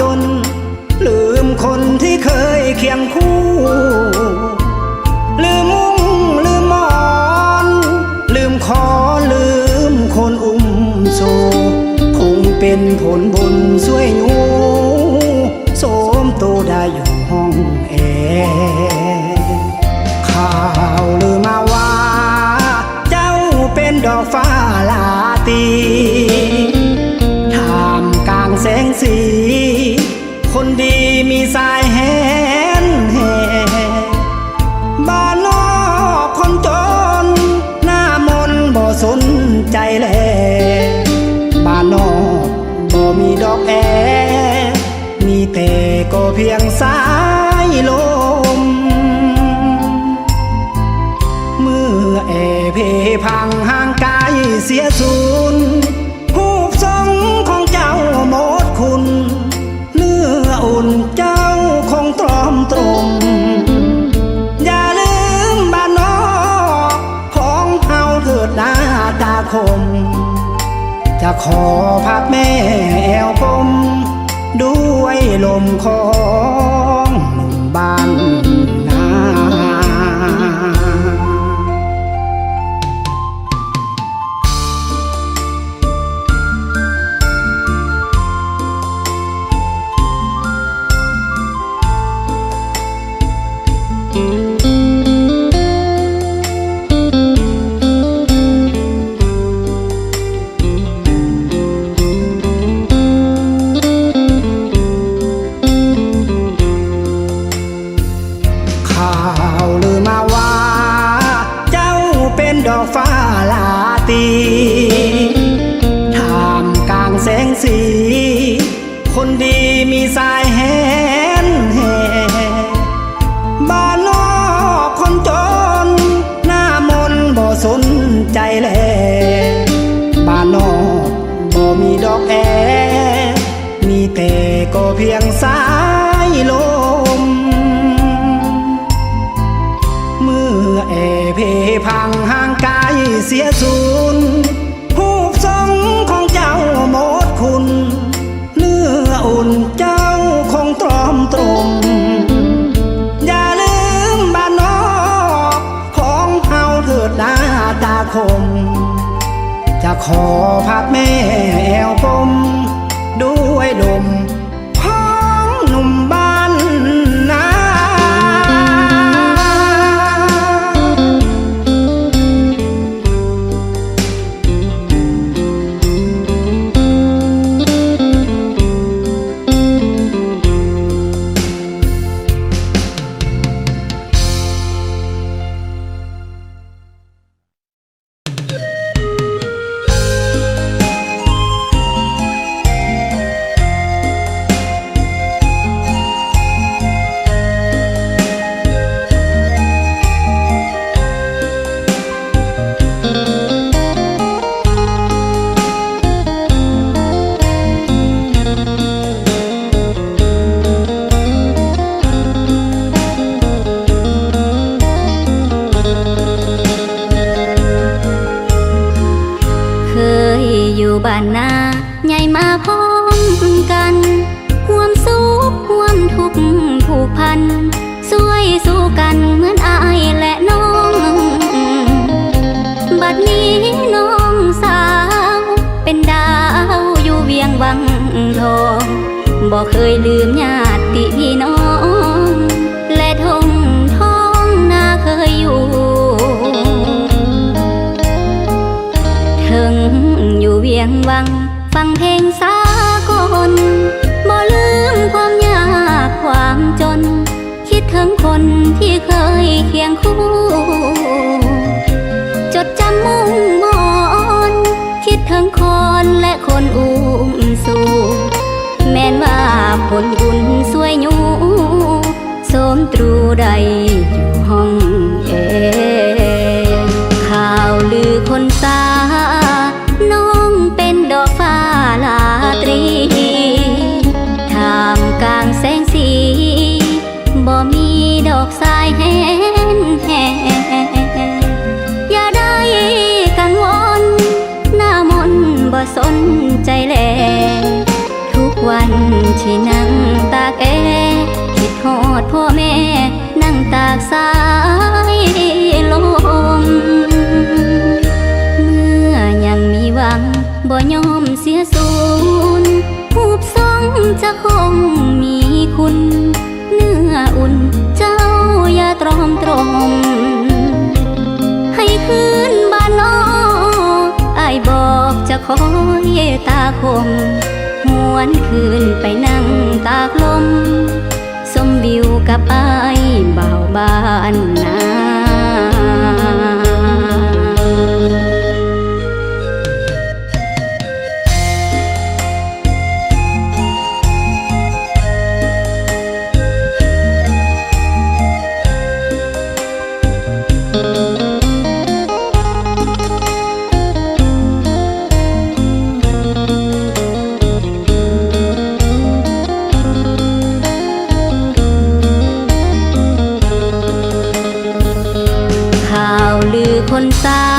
จน ลืมคนที่เคยเคียงคู่ ลืมมุ้งลืมมอน ลืมขอลืมคนอุ้มโซ คงเป็นผลบุญช่วยหนูโสมโตได้อยู่ห้องแอร์ มื่อแอเพพังห่างกายเสียสูญรูปทรงของเจ้าหมดคุณ เนื้ออุ่นเจ้าคงตรอมตรมอย่าลืมบ้านนอกของเฮาเถิดหน้าตาคม จะขอพักแม่แอวกลมด้วยลมของ ลือมาว่า เจ้าเป็นดอกฟ้าลาตีท่ามกลางแสงสี คนดีมีสายแหนแห่บ้านนอกคนจน หน้ามนบ่สนใจแลบ้านนอกบ่มีดอกแอ มีแต่ก็เพียงสา เสียสูญรูปทรงของเจ้าหมดคุณ เนื้ออุ่นเจ้าคงตรอมตรมอย่าลืมบ้านนอกของเฮาเถิดนาตาคม จะขอพักแม่แอวกลมด้วยดม ลืมญาติพี่น้อง และทงท้องนาเคยอยู่ถึงอยู่เวียงวัง ฟังเพลงสากลบ่ลืมความยากความจน คิดถึงคนที่เคยเคียงคู่ ใด ละคอยตาคมหวนคืนไปนั่งตากลม สมวิวกับอเบาบานนา นตา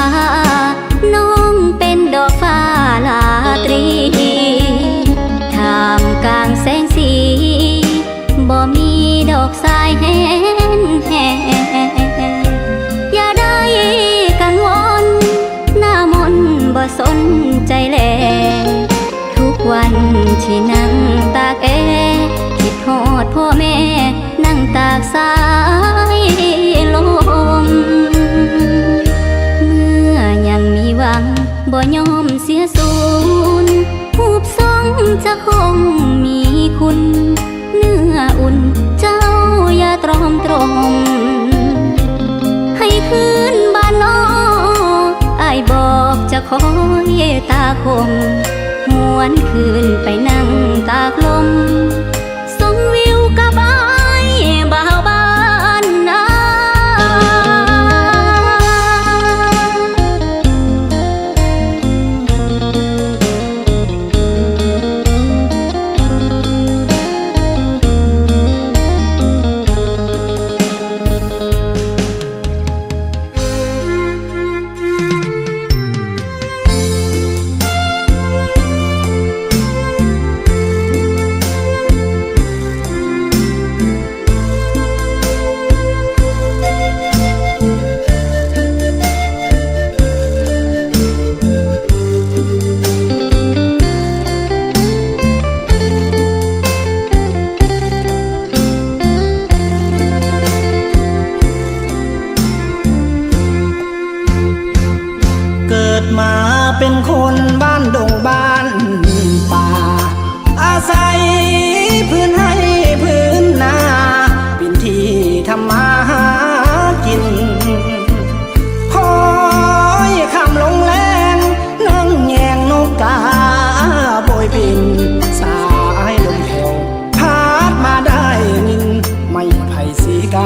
่ยอมเสียสูนผูบทรงจะคงมีคุณ เนื้ออุ่นเจ้าอย่าตรอมตรมให้คืนบ้านนอไอบอกจะคอยตาคมหวนคืนไปนั่งตากลม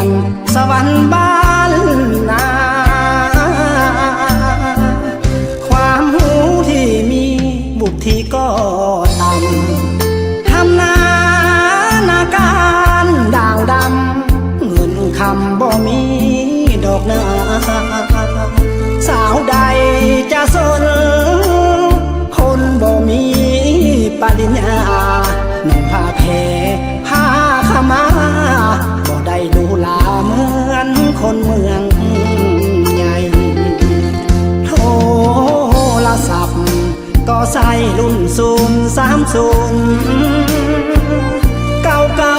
กันสวรรค์บ้านนา ความหูที่มีบุตรที่ก็ต่ำทำนานาการด่างดำเงินคำบ่มีดอกนา ก็ใส่รุ่นศูนสามศูนเก้าเก้า